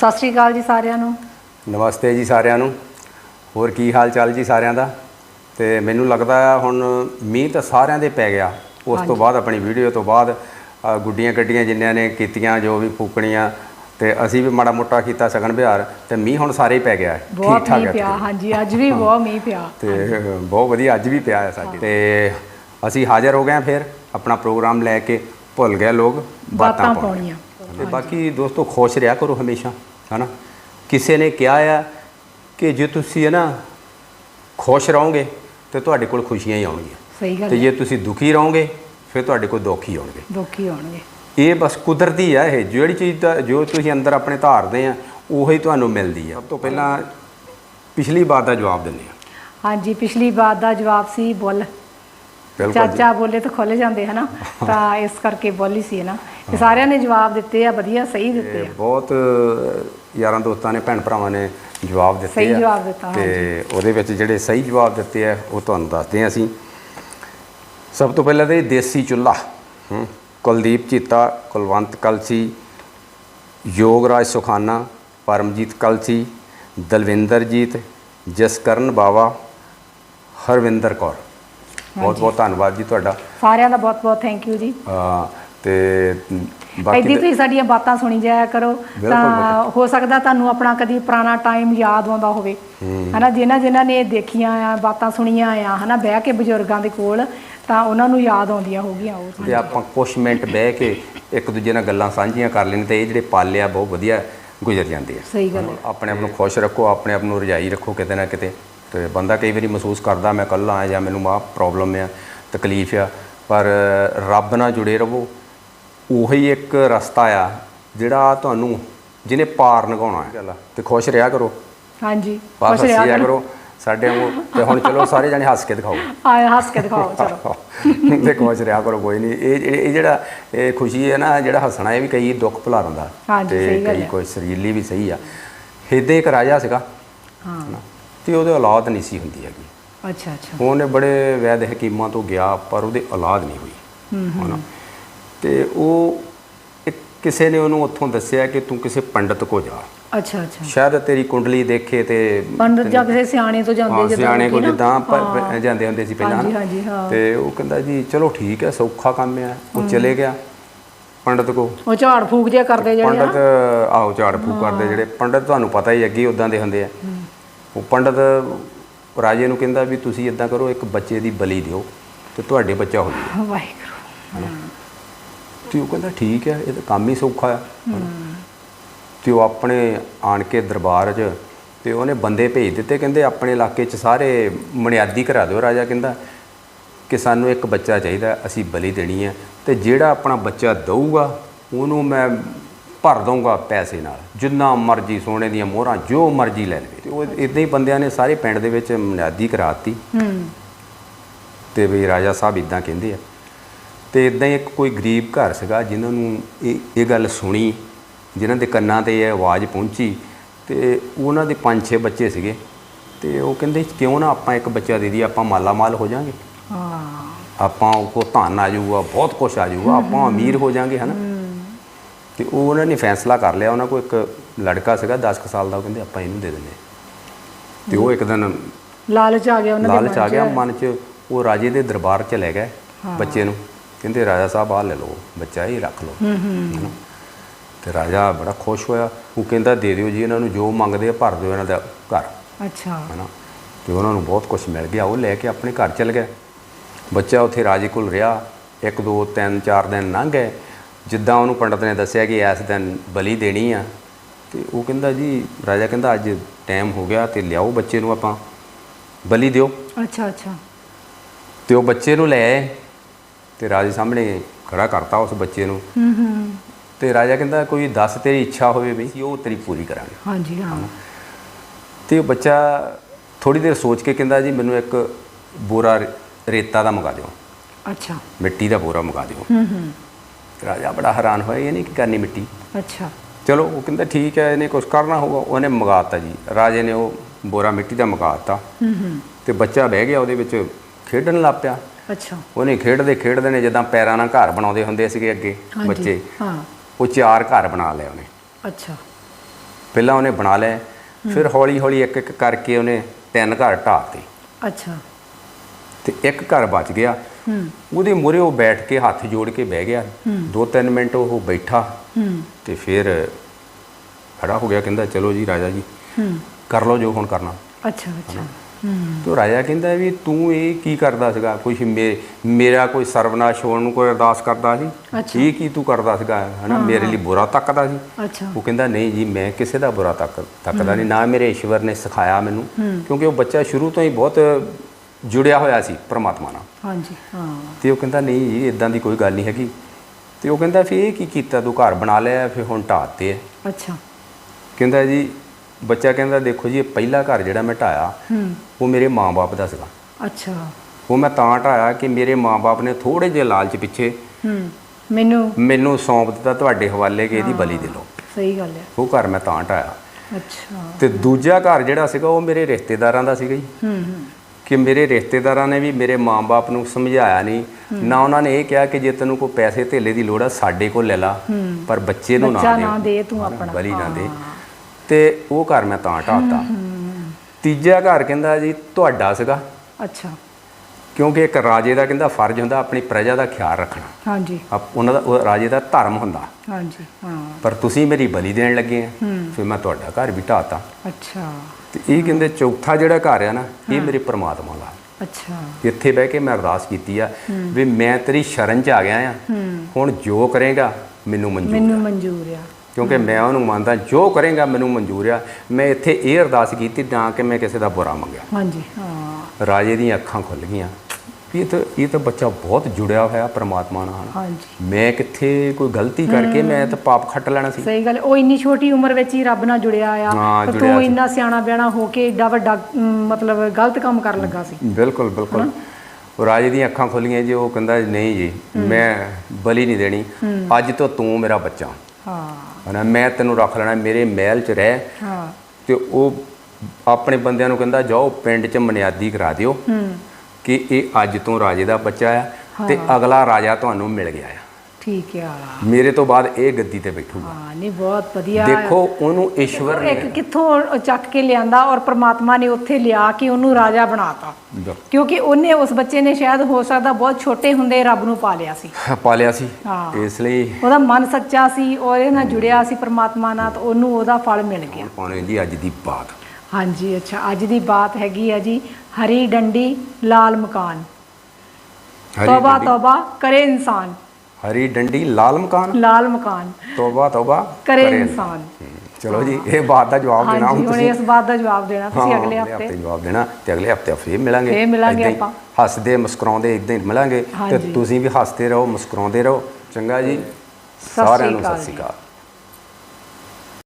ਸਤਿ ਸ਼੍ਰੀ ਅਕਾਲ ਜੀ ਸਾਰਿਆਂ ਨੂੰ। ਨਮਸਤੇ ਜੀ ਸਾਰਿਆਂ ਨੂੰ। ਹੋਰ ਕੀ ਹਾਲ ਚਾਲ ਜੀ ਸਾਰਿਆਂ ਦਾ? ਤੇ ਮੈਨੂੰ ਲੱਗਦਾ ਆ ਹੁਣ ਮੀਂਹ ਤਾਂ ਸਾਰਿਆਂ ਦੇ ਪੈ ਗਿਆ। ਉਸ ਤੋਂ ਬਾਅਦ ਆਪਣੀ ਵੀਡੀਓ ਤੋਂ ਬਾਅਦ ਗੁੱਡੀਆਂ ਗੱਡੀਆਂ ਜਿੰਨਿਆਂ ਨੇ ਕੀਤੀਆਂ ਜੋ ਵੀ ਫੂਕਣੀਆਂ ਤੇ ਅਸੀਂ ਵੀ ਮਾੜਾ ਮੋਟਾ ਕੀਤਾ ਸਗਨ ਵਿਹਾਰ ਤੇ ਮੀਂਹ ਹੁਣ ਸਾਰੇ ਹੀ ਪੈ ਗਿਆ ਹੈ। ਬਹੁਤ ਮੀਂਹ ਹੈ ਪਿਆ ਹਾਂਜੀ ਅੱਜ ਵੀ ਬਹੁਤ ਮੀਂਹ ਪਿਆ। ਤੇ ਬਹੁਤ ਵਧੀਆ ਅੱਜ ਵੀ ਪਿਆ ਹੈ ਸਾਡੇ। ਤੇ ਅਸੀਂ ਹਾਜ਼ਰ ਹੋ ਗਏ ਹਾਂ ਫਿਰ ਆਪਣਾ ਪ੍ਰੋਗਰਾਮ ਲੈ ਕੇ ਭੁੱਲ ਗਏ ਲੋਕ ਬਾਤਾਂ ਪਾਉਣੀਆਂ। ਤੇ ਬਾਕੀ ਦੋਸਤੋ ਖੁਸ਼ ਰਿਹਾ ਕਰੋ ਹਮੇਸ਼ਾ। ਹਨਾ? ਕਿਸੇ ਨੇ ਕਿਹਾ ਆ ਕਿ ਜੇ ਤੁਸੀਂ ਹੈ ਨਾ ਖੁਸ਼ ਰਹੋਗੇ ਤੇ ਤੁਹਾਡੇ ਕੋਲ ਖੁਸ਼ੀਆਂ ਹੀ ਆਉਣਗੀਆਂ। ਸਹੀ ਗੱਲ ਤੇ ਹੈ। ਜੇ ਤੁਸੀਂ ਦੁਖੀ ਰਹੋਗੇ ਫਿਰ ਤੁਹਾਡੇ ਕੋਲ ਦੁੱਖ ਹੀ ਆਉਣਗੇ। ਦੁਖੀ ਹੋਣਗੇ ਇਹ ਬਸ ਕੁਦਰਤੀ ਆ ਇਹ। ਜਿਹੜੀ ਚੀਜ਼ ਦਾ ਜੋ ਤੁਸੀਂ ਅੰਦਰ ਆਪਣੇ ਧਾਰਦੇ ਆ ਉਹੀ ਤੁਹਾਨੂੰ ਮਿਲਦੀ ਆ। ਸਭ ਤੋਂ ਪਹਿਲਾਂ ਪਿਛਲੀ ਬਾਤ ਦਾ ਜਵਾਬ ਦਿੰਦੇ ਆ। ਹਾਂਜੀ ਪਿਛਲੀ ਬਾਤ ਦਾ ਜਵਾਬ ਸੀ ਬੁੱਲ। ਚਾਚਾ ਬੋਲੇ ਤਾਂ ਖੁੱਲ ਜਾਂਦੇ ਹਨਾ? ਤਾਂ ਇਸ ਕਰਕੇ ਬੁੱਲ ਸੀ ਨਾ ਇਹ ਸਾਰਿਆਂ ਨੇ ਜਵਾਬ ਦਿੱਤੇ ਆ ਵਧੀਆ ਸਹੀ ਦਿੱਤੇ ਆ। ਬਹੁਤ ਯਾਰਾਂ ਦੋਸਤਾਂ ਨੇ ਭੈਣ ਭਰਾਵਾਂ ਨੇ ਜਵਾਬ ਦਿੱਤੇ ਸਹੀ ਜਵਾਬ ਦਿੱਤਾ, ਤੇ ਉਹਦੇ ਵਿੱਚ ਜਿਹੜੇ ਸਹੀ ਜਵਾਬ ਦਿੱਤੇ ਆ ਉਹ ਤੁਹਾਨੂੰ ਦੱਸਦੇ ਆ ਅਸੀਂ। ਸਭ ਤੋਂ ਪਹਿਲਾਂ ਤਾਂ ਦੇਸੀ ਚੁੱਲ੍ਹਾ ਹੂੰ? ਕੁਲਦੀਪ ਚੀਤਾ ਕੁਲਵੰਤ ਕਲਸੀ ਯੋਗਰਾਜ ਸੁਖਾਨਾ ਪਰਮਜੀਤ ਕਲਸੀ ਦਲਵਿੰਦਰਜੀਤ ਜਸਕਰਨ ਬਾਵਾ ਹਰਵਿੰਦਰ ਕੌਰ। ਬਹੁਤ ਬਹੁਤ ਧੰਨਵਾਦ ਜੀ ਤੁਹਾਡਾ। ਸਾਰਿਆਂ ਦਾ ਬਹੁਤ ਬਹੁਤ ਥੈਂਕ ਯੂ ਜੀ। ਤੇ ਬਾਕੀ ਤੁਸੀਂ ਸਾਡੀਆਂ ਬਾਤਾਂ ਸੁਣੀ ਜਾਇਆ ਕਰੋ। ਤਾਂ ਹੋ ਸਕਦਾ ਤੁਹਾਨੂੰ ਆਪਣਾ ਕਦੀ ਪੁਰਾਣਾ ਟਾਈਮ ਯਾਦ ਆਉਂਦਾ ਹੋਵੇ। ਹਨਾ ਜਿਨ੍ਹਾਂ ਜਿਨ੍ਹਾਂ ਨੇ ਦੇਖੀਆਂ ਆ ਬਾਤਾਂ ਸੁਣੀਆਂ ਆ ਹਨਾ ਬਹਿ ਕੇ ਬਜ਼ੁਰਗਾਂ ਦੇ ਕੋਲ ਤਾਂ ਉਹਨਾਂ ਨੂੰ ਯਾਦ ਆਉਂਦੀਆਂ ਹੋਗੀਆਂ ਉਹ। ਤੇ ਆਪਾਂ ਕੁਛ ਮਿੰਟ ਬਹਿ ਕੇ ਇੱਕ ਦੂਜੇ ਨਾਲ ਗੱਲਾਂ ਸਾਂਝੀਆਂ ਕਰ ਲੈਣ ਤੇ ਇਹ ਜਿਹੜੇ ਪਾਲੇ ਆ ਬਹੁਤ ਵਧੀਆ ਗੁਜ਼ਰ ਜਾਂਦੇ ਆ। ਸਹੀ ਗੱਲ ਆਪਣੇ ਆਪ ਨੂੰ ਖੁਸ਼ ਰੱਖੋ ਆਪਣੇ ਆਪ ਨੂੰ ਰਜਾਈ ਰੱਖੋ ਕਿਤੇ ਨਾ ਕਿਤੇ। ਤੇ ਬੰਦਾ ਕਈ ਵਾਰੀ ਮਹਿਸੂਸ ਕਰਦਾ ਮੈਂ ਇਕੱਲਾ ਆ ਜਾਂ ਮੈਨੂੰ ਆਹ ਪ੍ਰੋਬਲਮ ਆ ਤਕਲੀਫ ਆ ਪਰ ਰੱਬ ਨਾਲ ਜੁੜੇ ਰਹੋ। ਉਹੀ ਇੱਕ ਰਸਤਾ ਆ ਜਿਹੜਾ ਤੁਹਾਨੂੰ ਜਿਹਨੇ ਪਾਰ ਲੰਘਾਉਣਾ ਹੈ। ਤੇ ਖੁਸ਼ ਰਿਹਾ ਕਰੋ। ਹਾਂਜੀ ਖੁਸ਼ ਰਿਹਾ ਕਰੋ। ਸਾਡੇ ਵਾਂਗੂ ਤੇ ਹੁਣ ਚਲੋ ਸਾਰੇ ਜਾਣੇ ਹੱਸ ਕੇ ਦਿਖਾਓ। ਆਏ ਹੱਸ ਕੇ ਦਿਖਾਓ ਚਲੋ। ਤੇ ਖੁਸ਼ ਰਿਹਾ ਕਰੋ ਕੋਈ ਨਹੀਂ। ਇਹ ਇਹ ਜਿਹੜਾ ਇਹ ਖੁਸ਼ੀ ਹੈ ਨਾ ਜਿਹੜਾ ਹੱਸਣਾ ਇਹ ਵੀ ਕਈ ਦੁੱਖ ਭੁਲਾ ਦਿੰਦਾ। ਹਾਂਜੀ, ਸਹੀ ਗੱਲ ਕਈ ਹੈ। ਕੋਈ ਸਰੀਰਲੀ ਵੀ ਸਹੀ ਆ। ਹਿੱਦੇ ਇੱਕ ਰਾਜਾ ਸੀਗਾ। ਹਾਂ। ਤੇ ਉਹਦੇ ਔਲਾਦ ਨਹੀਂ ਸੀ ਹੁੰਦੀ ਹੈਗੀ। ਅੱਛਾ ਅੱਛਾ। ਉਹਨੇ ਬੜੇ ਵੈਦ ਹਕੀਮਾਂ ਤੋਂ ਗਿਆ ਪਰ ਉਹਦੇ ਔਲਾਦ ਨਹੀਂ ਹੋਈ। ਹਨਾ? ਤੇ ਉਹ ਇੱਕ ਕਿਸੇ ਨੇ ਉਹਨੂੰ ਉੱਥੋਂ ਦੱਸਿਆ ਕਿ ਤੂੰ ਕਿਸੇ ਪੰਡਤ ਕੋ ਜਾ। ਅੱਛਾ ਅੱਛਾ। ਸ਼ਾਇਦ ਤੇਰੀ ਕੁੰਡਲੀ ਦੇਖੇ ਤੇ ਪੰਡਤ ਜਾਂ ਕਿਸੇ ਸਿਆਣੇ ਤੋਂ ਜਾਂਦੇ ਹਾਂ ਸਿਆਣੇ ਕੋ ਲੋਕੀ ਨਾ। ਜਿੱਦਾਂ ਪ- ਹਾਂ। ਪ- ਜਾਂਦੇ ਹੁੰਦੇ ਸੀ ਪਹਿਲਾਂ। ਹਾਂਜੀ। ਹਾਂਜੀ ਹਾਂ। ਤੇ ਉਹ ਕਹਿੰਦਾ ਜੀ ਚਲੋ ਠੀਕ ਹੈ ਸੌਖਾ ਕੰਮ ਹੈ। ਉਹ ਚਲੇ ਗਿਆ ਪੰਡਤ ਕੋ। ਉਹ ਝਾੜ ਫੂਕ ਜਿਹਾ ਕਰਦੇ ਜਿਹੜੇ ਪੰਡਤ ਆਹੋ ਝਾੜ ਫੂਕ ਕਰਦੇ ਜਿਹੜੇ। ਪੰਡਤ ਤੁਹਾਨੂੰ ਪਤਾ ਹੀ ਅੱਗੇ ਉਦਾਂ ਦੇ ਹੁੰਦੇ ਆ। ਉਹ ਪੰਡਤ ਰਾਜੇ ਨੂੰ ਕਹਿੰਦਾ ਵੀ ਤੁਸੀਂ ਇਦਾਂ ਕਰੋ ਇੱਕ ਬੱਚੇ ਦੀ ਬਲੀ ਦਿਓ ਤੇ ਤੁਹਾਡੇ ਬੱਚਾ ਹੋ ਜਾਊ ਵਾਹਿਗੁਰੂ। ਤੇ ਉਹ ਕਹਿੰਦਾ ਠੀਕ ਹੈ ਇਹ ਤਾਂ ਕੰਮ ਹੀ ਸੌਖਾ ਹੈ। ਤੇ ਉਹ ਆਪਣੇ ਆਣ ਕੇ ਦਰਬਾਰ 'ਚ ਤੇ ਉਹਨੇ ਬੰਦੇ ਭੇਜ ਦਿੱਤੇ ਕਹਿੰਦੇ ਆਪਣੇ ਇਲਾਕੇ 'ਚ ਸਾਰੇ ਮਨਿਆਦੀ ਕਰਾ ਦਿਓ ਰਾਜਾ ਕਹਿੰਦਾ ਕਿ ਸਾਨੂੰ ਇੱਕ ਬੱਚਾ ਚਾਹੀਦਾ ਅਸੀਂ ਬਲੀ ਦੇਣੀ ਹੈ ਤੇ ਜਿਹੜਾ ਆਪਣਾ ਬੱਚਾ ਦਊਗਾ ਉਹਨੂੰ ਮੈਂ ਭਰ ਦਊਂਗਾ ਪੈਸੇ ਨਾਲ ਜਿੰਨਾ ਮਰਜ਼ੀ ਸੋਨੇ ਦੀਆਂ ਮੋਹਰਾਂ ਜੋ ਮਰਜ਼ੀ ਲੈ ਲਵੇ। ਤੇ ਉਹ ਇਦਾਂ ਹੀ ਬੰਦਿਆਂ ਨੇ ਸਾਰੇ ਪਿੰਡ ਦੇ ਵਿੱਚ ਮਨਿਆਦੀ ਕਰਾਤੀ। ਹੂੰ। ਤੇ ਵੀ ਰਾਜਾ ਸਾਹਿਬ ਇਦਾਂ ਕਹਿੰਦੇ ਆ। ਤੇ ਇਦਾਂ ਹੀ ਇੱਕ ਕੋਈ ਗਰੀਬ ਘਰ ਸੀਗਾ ਜਿਨ੍ਹਾਂ ਨੂੰ ਇਹ ਇਹ ਗੱਲ ਸੁਣੀ ਜਿਨ੍ਹਾਂ ਦੇ ਕੰਨਾਂ ਤੇ ਇਹ ਆਵਾਜ਼ ਪਹੁੰਚੀ ਤੇ ਉਹਨਾਂ ਦੇ ਪੰਜ ਛੇ ਬੱਚੇ ਸੀਗੇ। ਤੇ ਉਹ ਕਹਿੰਦੇ ਕਿਉਂ ਨਾ ਆਪਾਂ ਇੱਕ ਬੱਚਾ ਦੇ ਦਈਏ ਆਪਾਂ ਮਾਲਾ ਮਾਲ ਹੋ ਜਾਾਂਗੇ। ਹਾਂ। ਆਪਾਂ ਕੋ ਧਨ ਆ ਜਾਊਗਾ ਬਹੁਤ ਕੁਝ ਆ ਜਾਊਗਾ ਆਪਾਂ ਅਮੀਰ ਹੋ ਜਾਾਂਗੇ ਹਨਾ? ਤੇ ਉਹ ਉਹਨਾਂ ਨੇ ਫੈਸਲਾ ਕਰ ਲਿਆ ਉਹਨਾਂ ਕੋਲ ਇੱਕ ਲੜਕਾ ਸੀਗਾ 10 ਕੁ ਸਾਲ ਦਾ ਉਹ ਕਹਿੰਦੇ ਆਪਾਂ ਇਹਨੂੰ ਦੇ ਦਿੰਦੇ। ਤੇ ਉਹ ਇੱਕ ਦਿਨ ਲਾਲਚ ਆ ਗਿਆ ਉਹਨਾਂ ਦੇ ਲਾਲਚ ਆ। ਗਿਆ ਮਨ 'ਚ ਉਹ ਰਾਜੇ ਦੇ ਦਰਬਾਰ 'ਚ ਲੈ ਗਏ ਬੱਚੇ ਨੂੰ। ਕਹਿੰਦੇ ਰਾਜਾ ਸਾਹਿਬ ਆ ਲੈ ਲਓ ਬੱਚਾ ਹੀ ਰੱਖ ਲਓ। ਹੂੰ ਹੂੰ। ਤੇ ਰਾਜਾ ਬੜਾ ਖੁਸ਼ ਹੋਇਆ। ਉਹ ਕਹਿੰਦਾ ਦੇ ਦਿਓ ਜੀ ਇਹਨਾਂ ਨੂੰ ਜੋ ਮੰਗਦੇ ਆ ਭਰ ਦਿਓ ਇਹਨਾਂ ਦਾ ਘਰ। ਅੱਛਾ। ਹਨਾ? ਤੇ ਉਹਨਾਂ ਨੂੰ ਬਹੁਤ ਕੁਝ ਮਿਲ ਗਿਆ। ਉਹ ਲੈ ਕੇ ਆਪਣੇ ਘਰ ਚਲ ਗਿਆ ਬੱਚਾ ਉੱਥੇ ਰਾਜੇ ਕੋਲ ਰਿਹਾ। ਇੱਕ ਦੋ ਤਿੰਨ ਚਾਰ ਦਿਨ ਲੰਘ ਗਏ। ਜਿੱਦਾਂ ਉਹਨੂੰ ਪੰਡਤ ਨੇ ਦੱਸਿਆ ਕਿ ਇਸ ਦਿਨ ਬਲੀ ਦੇਣੀ ਆ ਤੇ ਉਹ ਕਹਿੰਦਾ ਜੀ ਰਾਜਾ ਕਹਿੰਦਾ ਅੱਜ ਟਾਈਮ ਹੋ ਗਿਆ ਤੇ ਲਿਆਓ ਬੱਚੇ ਨੂੰ ਆਪਾਂ ਬਲੀ ਦਿਓ। ਅੱਛਾ ਅੱਛਾ। ਤੇ ਉਹ ਬੱਚੇ ਨੂੰ ਲੈ ਆਏ ਤੇ ਰਾਜੇ ਸਾਹਮਣੇ ਖੜਾ ਕਰਤਾ ਉਸ ਬੱਚੇ ਨੂੰ। ਹੂੰ ਹੂੰ। ਤੇ ਰਾਜਾ ਕਹਿੰਦਾ ਕੋਈ ਦੱਸ ਤੇਰੀ ਇੱਛਾ ਹੋਵੇ ਵੀ ਉਹ ਤੇਰੀ ਪੂਰੀ ਕਰਾਂਗੇ। ਹਾਂਜੀ ਹਾਂ। ਤੇ ਉਹ ਬੱਚਾ ਥੋੜੀ ਦੇਰ ਸੋਚ ਕੇ ਕਹਿੰਦਾ ਜੀ ਮੈਨੂੰ ਇੱਕ ਬੋਰਾ ਰੇਤਾ ਦਾ ਮੰਗਾ ਦਿਓ। ਅੱਛਾ। ਮਿੱਟੀ ਦਾ ਬੋਰਾ ਮੰਗਾ ਦਿਓ। ਹੂੰ ਹੂੰ। ਰਾਜਾ ਬੜਾ ਹੈਰਾਨ ਹੋਇਆ ਇਹ ਨਹੀਂ ਕੀ ਕਰਨੀ ਮਿੱਟੀ। ਅੱਛਾ। ਚਲੋ ਉਹ ਕਹਿੰਦਾ ਠੀਕ ਹੈ ਇਹਨੇ ਕੁਝ ਕਰਨਾ ਹੋਊਗਾ ਉਹਨੇ ਮੰਗਾਤਾ ਜੀ। ਰਾਜੇ ਨੇ ਉਹ ਬੋਰਾ ਮਿੱਟੀ ਦਾ ਮੰਗਾਤਾ। ਹੂੰ ਹੂੰ। ਤੇ ਬੱਚਾ ਬਹਿ ਗਿਆ ਉਹਦੇ ਵਿੱਚ ਖੇਡਣ ਲੱਗ ਪਿਆ। ਅੱਛਾ। ਉਹਨੇ ਖੇਡਦੇ ਖੇਡਦੇ ਨੇ ਜਿੱਦਾਂ ਪੈਰਾਂ ਨਾਲ ਘਰ ਬਣਾਉਂਦੇ ਹੁੰਦੇ ਸੀਗੇ ਅੱਗੇ ਬੱਚੇ ਹਾਂ। ਉਹ ਚਾਰ ਘਰ ਬਣਾ ਲਏ ਉਹਨੇ। ਅੱਛਾ। ਪਹਿਲਾਂ ਉਹਨੇ ਬਣਾ ਲਏ ਫਿਰ ਹੌਲੀ ਹੌਲੀ ਇੱਕ ਇੱਕ ਕਰਕੇ ਉਹਨੇ ਤਿੰਨ ਘਰ ਢਾਤੇ ਅੱਛਾ। ਤੇ ਇੱਕ ਘਰ ਬਚ ਗਿਆ। ਉਹਦੇ ਮੂਹਰੇ ਉਹ ਬੈਠ ਕੇ ਹੱਥ ਜੋੜ ਕੇ ਬਹਿ ਗਿਆ। ਦੋ ਤਿੰਨ ਮਿੰਟ ਉਹ ਬੈਠਾ ਹੂੰ ਤੇ ਫਿਰ ਖੜਾ ਹੋ ਗਿਆ ਕਹਿੰਦਾ ਚਲੋ ਜੀ ਰਾਜਾ ਜੀ ਕਰ ਲਓ ਜੋ ਹੁਣ ਕਰਨਾ। ਅੱਛਾ ਅੱਛਾ। ਹੂੰ ਤੇ ਰਾਜਾ ਕਹਿੰਦਾ ਵੀ ਤੂੰ ਇਹ ਕੀ ਕਰਦਾ ਸੀਗਾ? ਕੁਛ ਮੇਰਾ ਕੋਈ ਸਰਵਨਾਸ਼ ਹੋਣ ਨੂੰ ਕੋਈ ਅਰਦਾਸ ਕਰਦਾ ਸੀ। ਇਹ ਕੀ ਤੂੰ ਕਰਦਾ ਸੀਗਾ? ਹਨਾ? ਮੇਰੇ ਲਈ ਬੁਰਾ ਤੱਕਦਾ ਸੀ? ਅੱਛਾ। ਉਹ ਕਹਿੰਦਾ ਨਹੀਂ ਜੀ ਮੈਂ ਕਿਸੇ ਦਾ ਬੁਰਾ ਤੱਕ ਤੱਕਦਾ ਨਹੀਂ। ਨਾ ਮੇਰੇ ਈਸ਼ਵਰ ਨੇ ਸਿਖਾਇਆ ਮੈਨੂੰ। ਕਿਉਂਕਿ ਉਹ ਬੱਚਾ ਸ਼ੁਰੂ ਤੋਂ ਹੀ ਬਹੁਤ ਜੁੜਿਆ ਹੋਇਆ ਸੀ ਪ੍ਰਮਾਤਮਾ ਨਾਲ। ਹਾਂਜੀ ਹਾਂ। ਤੇ ਉਹ ਕਹਿੰਦਾ ਨਹੀਂ ਜੀ ਇਦਾਂ ਦੀ ਕੋਈ ਗੱਲ ਨਹੀਂ ਹੈਗੀ। ਤੇ ਉਹ ਕਹਿੰਦਾ ਫਿਰ ਇਹ ਕੀ ਕੀਤਾ? ਤੂੰ ਘਰ ਬਣਾ ਲਿਆ ਫਿਰ ਹੁਣ ਢਾਤੇ ਆ। ਅੱਛਾ। ਕਹਿੰਦਾ ਜੀ ਬੱਚਾ ਕਹਿੰਦਾ ਦੇਖੋ ਜੀ ਇਹ ਪਹਿਲਾ ਘਰ ਜਿਹੜਾ ਮੈਂ ਢਾਇਆ ਹੂੰ। ਉਹ ਮੇਰੇ ਮਾਂ-ਬਾਪ ਦਾ ਸੀਗਾ। ਅੱਛਾ। ਉਹ ਮੈਂ ਤਾਂ ਢਾਇਆ ਕਿ ਮੇਰੇ ਮਾਂ-ਬਾਪ ਨੇ ਥੋੜੇ ਜਿਹੇ ਲਾਲਚ ਪਿੱਛੇ ਹੂੰ ਮੈਨੂੰ ਮੈਨੂੰ ਸੌਂਪ ਦਿੱਤਾ ਤੁਹਾਡੇ ਹਵਾਲੇ ਕਿ ਇਹਦੀ ਬਲੀ ਦੇ ਲਓ। ਸਹੀ ਗੱਲ ਹੈ। ਉਹ ਘਰ ਮੈਂ ਤਾਂ ਢਾਇਆ ਅੱਛਾ। ਤੇ ਦੂਜਾ ਘਰ ਜਿਹੜਾ ਸੀਗਾ ਉਹ ਮੇਰੇ ਰਿਸ਼ਤੇਦਾਰਾਂ ਦਾ ਸੀਗਾ ਜੀ। ਹੂੰ ਹੂੰ। ਕਿ ਮੇਰੇ ਰਿਸ਼ਤੇਦਾਰਾਂ ਨੇ ਵੀ ਮੇਰੇ ਮਾਂ-ਬਾਪ ਨੂੰ ਸਮਝਾਇਆ ਨਹੀਂ। ਨਾ ਉਹਨਾਂ ਨੇ ਇਹ ਕਿਹਾ ਕਿ ਜੇ ਤੈਨੂੰ ਕੋਈ ਪੈਸੇ ਧੇਲੇ ਦੀ ਲੋੜ ਆ ਸਾਡੇ ਕੋਲ ਲੈ ਲਾ ਪਰ ਬੱਚੇ ਨੂੰ ਨਾ ਨਾ ਦੇ ਤੂੰ ਆਪਣਾ। ਬਲੀ ਨਾ ਦੇ। ਤੇ ਉਹ ਘਰ ਮੈਂ ਤਾਂ ਢਾਤਾ ਤੀਜਾ ਘਰ ਕਹਿੰਦਾ ਜੀ ਤੁਹਾਡਾ ਸੀਗਾ। ਅੱਛਾ। ਕਿਉਂਕਿ ਇੱਕ ਰਾਜੇ ਦਾ ਕਹਿੰਦਾ ਫਰਜ਼ ਹੁੰਦਾ ਆਪਣੀ ਪ੍ਰਜਾ ਦਾ ਖਿਆਲ ਰੱਖਣਾ। ਹਾਂਜੀ। ਉਹਨਾਂ ਦਾ ਰਾਜੇ ਦਾ ਧਰਮ ਹੁੰਦਾ। ਹਾਂਜੀ ਹਾਂ। ਪਰ ਤੁਸੀਂ ਮੇਰੀ ਬਲੀ ਦੇਣ ਲੱਗੇ ਆ। ਫਿਰ ਮੈਂ ਤੁਹਾਡਾ ਘਰ ਵੀ ਢਾਤਾ ਅੱਛਾ। ਤੇ ਇਹ ਕਹਿੰਦੇ ਚੌਥਾ ਜਿਹੜਾ ਘਰ ਆ ਨਾ ਇਹ ਮੇਰੇ ਪ੍ਰਮਾਤਮਾ ਦਾ। ਅੱਛਾ। ਇੱਥੇ ਬਹਿ ਕੇ ਮੈਂ ਅਰਦਾਸ ਕੀਤੀ ਆ ਵੀ ਮੈਂ ਤੇਰੀ ਸ਼ਰਨ ਚ ਆ ਗਿਆ ਆ। ਹੁਣ ਜੋ ਕਰੇਗਾ ਮੈਨੂੰ ਮਨਜ਼ੂਰ ਮੈਨੂੰ ਮਨਜ਼ੂਰ ਆ। ਕਿਉਂਕਿ ਮੈਂ ਉਹਨੂੰ ਮੰਨਦਾ ਜੋ ਕਰੇਗਾ ਮੈਨੂੰ ਮਨਜ਼ੂਰ ਆ। ਮੈਂ ਇੱਥੇ ਇਹ ਅਰਦਾਸ ਕੀਤੀ ਤਾਂ ਕਿ ਮੈਂ ਕਿਸੇ ਦਾ ਬੁਰਾ ਮੰਗਿਆ। ਹਾਂਜੀ ਹਾਂ। ਰਾਜੇ ਦੀਆਂ ਅੱਖਾਂ ਖੁੱਲ ਗਈਆਂ। ਇਹ ਤਾਂ ਇਹ ਤਾਂ ਬੱਚਾ ਬਹੁਤ ਜੁੜਿਆ ਹੋਇਆ ਪ੍ਰਮਾਤਮਾ ਨਾਲ। ਹਾਂਜੀ। ਮੈਂ ਕਿੱਥੇ ਕੋਈ ਗਲਤੀ ਕਰਕੇ ਮੈਂ ਤਾਂ ਪਾਪ ਖੱਟ ਲੈਣਾ ਸੀ। ਸਹੀ ਗੱਲ। ਉਹ ਇੰਨੀ ਛੋਟੀ ਉਮਰ ਵਿੱਚ ਹੀ ਰੱਬ ਨਾਲ ਜੁੜਿਆ ਆ। ਤੇ। ਇੰਨਾ ਸਿਆਣਾ ਬਿਆਣਾ ਹੋ ਕੇ ਏਡਾ ਵੱਡਾ ਮਤਲਬ ਗਲਤ ਕੰਮ ਕਰਨ ਲੱਗਾ ਸੀ। ਬਿਲਕੁਲ ਬਿਲਕੁਲ। ਉਹ ਰਾਜੇ ਦੀਆਂ ਅੱਖਾਂ ਖੁੱਲੀਆਂ ਜੀ ਉਹ ਕਹਿੰਦਾ ਨਹੀਂ ਜੀ ਮੈਂ ਬਲੀ ਨਹੀਂ ਦੇਣੀ। ਅੱਜ ਤੋਂ ਤੂੰ ਮੇਰਾ ਬੱਚਾ। ਹਾਂ। ਹਨਾ ਮੈਂ ਤੈਨੂੰ ਰੱਖ ਲੈਣਾ ਮੇਰੇ ਮਹਿਲ 'ਚ ਰਹਿ। ਹਾਂ। ਤੇ ਉਹ ਆਪਣੇ ਬੰਦਿਆਂ ਨੂੰ ਕਹਿੰਦਾ ਜਾਓ ਪਿੰਡ 'ਚ ਮਨਿਆਦੀ ਕਰਾ ਦਿਓ। ਹੂੰ। ਕਿ ਇਹ ਅੱਜ ਤੋਂ ਰਾਜੇ ਦਾ ਬੱਚਾ ਆ ਤੇ ਅਗਲਾ ਰਾਜਾ ਤੁਹਾਨੂੰ ਮਿਲ ਗਿਆ ਆ। ਠੀਕ ਆ ਮੇਰੇ ਤੋਂ ਬਾਅਦ ਇਹ ਗੱਦੀ ਤੇ ਬੈਠੂਗਾ। ਹਾਂ ਨਹੀਂ ਬਹੁਤ ਵਧੀਆ। ਦੇਖੋ ਉਹਨੂੰ ਈਸ਼ਵਰ ਨੇ ਇੱਕ ਕਿੱਥੋਂ ਚੱਕ ਕੇ ਲਿਆਂਦਾ ਔਰ ਪ੍ਰਮਾਤਮਾ ਨੇ ਉੱਥੇ ਲਿਆ ਕੇ ਉਹਨੂੰ ਰਾਜਾ ਬਣਾਤਾ। ਕਿਉਂਕਿ ਉਹਨੇ ਉਸ ਬੱਚੇ ਨੇ ਸ਼ਾਇਦ ਹੋ ਸਕਦਾ ਬਹੁਤ ਛੋਟੇ ਹੁੰਦੇ ਰੱਬ ਨੂੰ ਪਾ ਲਿਆ ਸੀ। ਪਾਲਿਆ ਸੀ। ਇਸ ਲਈ ਉਹਦਾ ਮਨ ਸੱਚਾ ਸੀ ਔਰ ਇਹ ਨਾਲ ਜੁੜਿਆ ਸੀ ਪ੍ਰਮਾਤਮਾ ਨਾਲ ਤਾਂ ਉਹਨੂੰ ਉਹਦਾ ਫਲ ਮਿਲ ਗਿਆ। ਪਾਉਣੇ ਦੀ ਅੱਜ ਦੀ ਬਾਤ। ਹਾਂਜੀ ਅੱਛਾ ਅੱਜ ਦੀ ਬਾਤ ਹੈਗੀ ਹੈ ਜੀ। ਹਰੀ ਡੰਡੀ ਲਾਲ ਮਕਾਨ। ਹਰੀ ਤੋਬਾ ਡੰਡੀ- ਤੋਬਾ ਕਰੇ ਇਨਸਾਨ। ਹਰੀ ਡੰਡੀ ਲਾਲ ਮਕਾਨ? ਲਾਲ ਮਕਾਨ। ਤੋਬਾ ਤੋਬਾ ਕਰੇ ਇਨਸਾਨ। ਚਲੋ ਜੀ ਇਹ ਬਾਤ ਦਾ ਜਵਾਬ ਦੇਣਾ ਹਾਂਜੀ ਹੁਣ ਹੁਣ ਤੁਸੀਂ। ਇਸ ਬਾਤ ਦਾ ਜਵਾਬ ਦੇਣਾ ਤੁਸੀਂ ਹਾਂ, ਅਗਲੇ ਹਫ਼ਤੇ। ਜਵਾਬ ਦੇਣਾ ਤੇ ਅਗਲੇ ਹਫ਼ਤੇ ਫੇਰ ਮਿਲਾਂਗੇ। ਫੇਰ ਮਿਲਾਂਗੇ ਏਦਾਂ ਹੀ ਆਪਾਂ। ਹੱਸਦੇ ਮੁਸਕਰਾਉਂਦੇ ਇਦਾਂ ਹੀ ਮਿਲਾਂਗੇ ਤੇ ਹਾਂਜੀ। ਤੁਸੀਂ ਵੀ ਹੱਸਦੇ ਰਹੋ ਮੁਸਕਰਾਉਂਦੇ ਰਹੋ। ਚੰਗਾ ਜੀ ਸ੍ਰੀ ਸਾਰਿਆਂ ਨੂੰ ਸਤਿ ਸ਼੍ਰੀ। ਅਕਾਲ।